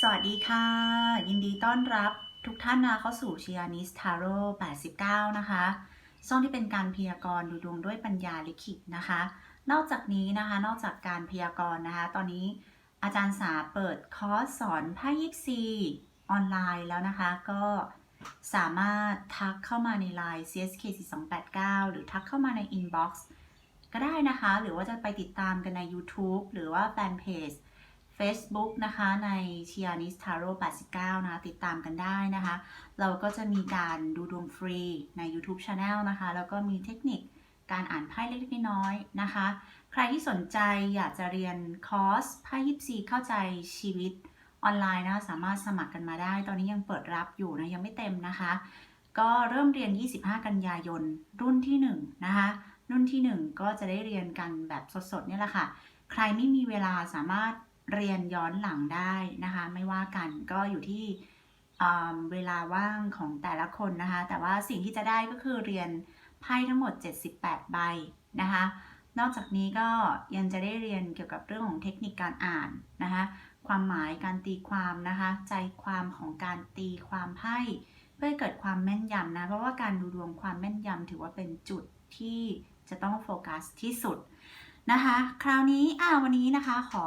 สวัสดีค่ะ ยินดีต้อนรับทุกท่านนะเข้าสู่ชิอานิสทาโร่89 นะคะ ช่องที่เป็นการพยากรณ์ดูดวงด้วยปัญญาลิขิตนะคะ นอกจากนี้นะคะ นอกจากการพยากรณ์นะคะ ตอนนี้อาจารย์สาเปิดคอร์สสอนไพ่ยิปซีออนไลน์แล้วนะคะ ก็สามารถทักเข้ามาใน Line CSK 4289หรือทักเข้ามาใน Inbox ก็ได้นะคะ หรือว่าจะไปติดตามกันใน YouTube หรือว่าแฟนเพจ Facebook นะคะใน c h i a n i s t a r o 89 นะคะ ติดตามกันได้นะคะ เราก็จะมีการดูดวงฟรีใน YouTube Channel นะคะ แล้วก็มีเทคนิคการอ่านไพ่เล็กๆน้อยๆนะคะ ใครที่สนใจอยากจะเรียนคอร์สไพ่ยิปซีเข้าใจชีวิตออนไลน์นะคะสามารถสมัครกันมาได้ ตอนนี้ยังเปิดรับอยู่นะ ยังไม่เต็มนะคะ ก็เริ่มเรียน 25 กันยายน รุ่นที่ 1 นะคะ รุ่นที่ 1 ก็จะได้เรียนกันแบบสดๆเนี่ยแหละค่ะ ใครไม่มีเวลาสามารถ เรียนย้อนหลังได้นะคะ ไม่ว่ากันก็อยู่ที่เวลาว่างของแต่ละคนนะคะ แต่ว่าสิ่งที่จะได้ก็คือเรียนไพ่ทั้งหมด 78 ใบนะคะ นอกจากนี้ก็ยังจะได้เรียนเกี่ยวกับเรื่องของเทคนิคการอ่านนะคะ ความหมายการตีความนะคะ ใจความของการตีความไพ่เพื่อเกิดความแม่นยำนะ เพราะว่าการดูดวงความแม่นยำถือว่าเป็นจุดที่จะต้องโฟกัสที่สุดนะคะ คราวนี้อ่าวันนี้นะคะขอ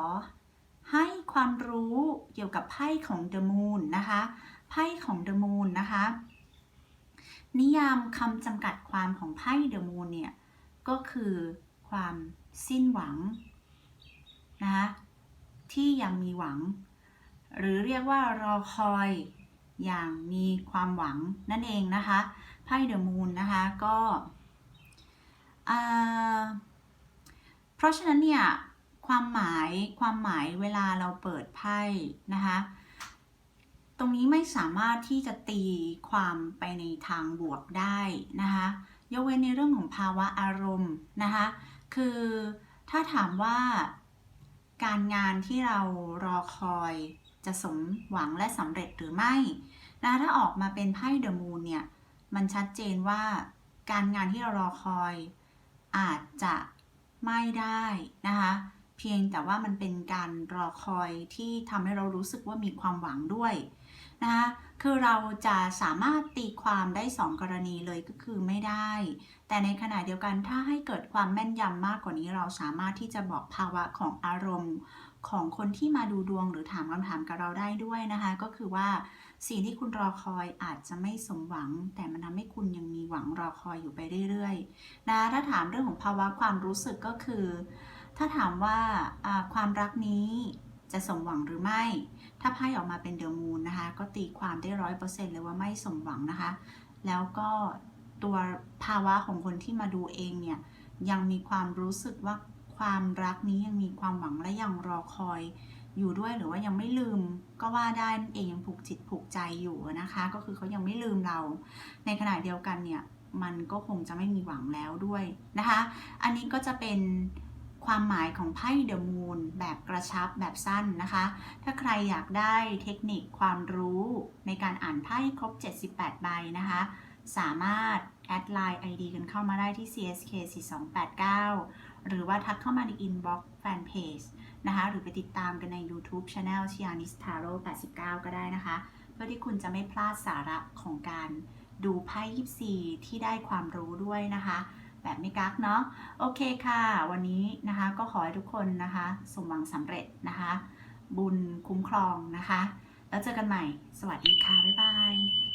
ให้ความรู้เกี่ยวกับไพ่ของ The Moon นะคะ ไพ่ของ The Moon นะคะ นิยามคำจำกัดความของไพ่ The Moon เนี่ย ก็คือความสิ้นหวังนะคะที่ยังมีหวัง หรือเรียกว่ารอคอยอย่างมีความหวังนั่นเองนะคะไพ่ The Moon นะคะก็เพราะฉะนั้นเนี่ย ความหมายความหมายเวลาเราเปิดไพ่นะคะตรงนี้ไม่สามารถที่จะตีความไปในทางบวกได้นะคะยกเว้นในเรื่องของภาวะอารมณ์นะคะคือถ้าถามว่าการงานที่เรารอคอยจะสมหวังและสำเร็จหรือไม่นะถ้าออกมาเป็นไพ่เดอะมูนเนี่ย มันชัดเจนว่าการงานที่เรารอคอยอาจจะไม่ได้นะคะ เพียงแต่ว่ามันเป็นการรอคอยที่ทำให้เรารู้สึกว่ามีความหวังด้วยนะคะคือเราจะสามารถตีความได้ 2 กรณีเลยก็คือไม่ได้ แต่ในขณะเดียวกันถ้าให้เกิดความแม่นยำมากกว่านี้ เราสามารถที่จะบอกภาวะของอารมณ์ของคนที่มาดูดวงหรือถามคำถามกับเราได้ด้วยนะคะ ก็คือว่าสิ่งที่คุณรอคอยอาจจะไม่สมหวัง แต่มันทำให้คุณยังมีหวังรอคอยอยู่ไปเรื่อยๆนะถ้าถามเรื่องของภาวะความรู้สึกก็คือ ถ้าถามว่าความรักนี้จะสมหวังหรือไม่ ถ้าไพ่ออกมาเป็นเดอะมูนนะคะ ก็ตีความได้ร้อยเปอร์เซ็นต์เลยว่าไม่สมหวังนะคะ แล้วก็ตัวภาวะของคนที่มาดูเองเนี่ย ยังมีความรู้สึกว่าความรักนี้ยังมีความหวังและยังรอคอยอยู่ด้วยหรือว่ายังไม่ลืมก็ว่าได้นั่นเองยังผูกจิตผูกใจอยู่นะคะ ก็คือเขายังไม่ลืมเรา ในขณะเดียวกันเนี่ย มันก็คงจะไม่มีหวังแล้วด้วยนะคะ อันนี้ก็จะเป็น ความหมายของไพ่เดอะมูนแบบกระชับแบบสั้นนะคะ ถ้าใครอยากได้เทคนิคความรู้ในการอ่านไพ่ครบ 78 ใบนะคะ สามารถแอดไลน์ ID กันเข้ามาได้ที่ CSK 4289 หรือว่าทักเข้ามาใน Inbox Fanpage นะคะ หรือไปติดตามกันใน YouTube Channel ชิอานิสทาโร่89 ก็ได้นะคะ เพื่อที่คุณจะไม่พลาดสาระของการดูไพ่ยิปซีที่ได้ความรู้ด้วยนะคะ แบบไม่กักเนาะโอเคค่ะ วันนี้นะคะก็ขอให้ทุกคนนะคะสมหวังสำเร็จนะคะ บุญคุ้มครองนะคะ แล้วเจอกันใหม่ สวัสดีค่ะ บ๊ายบาย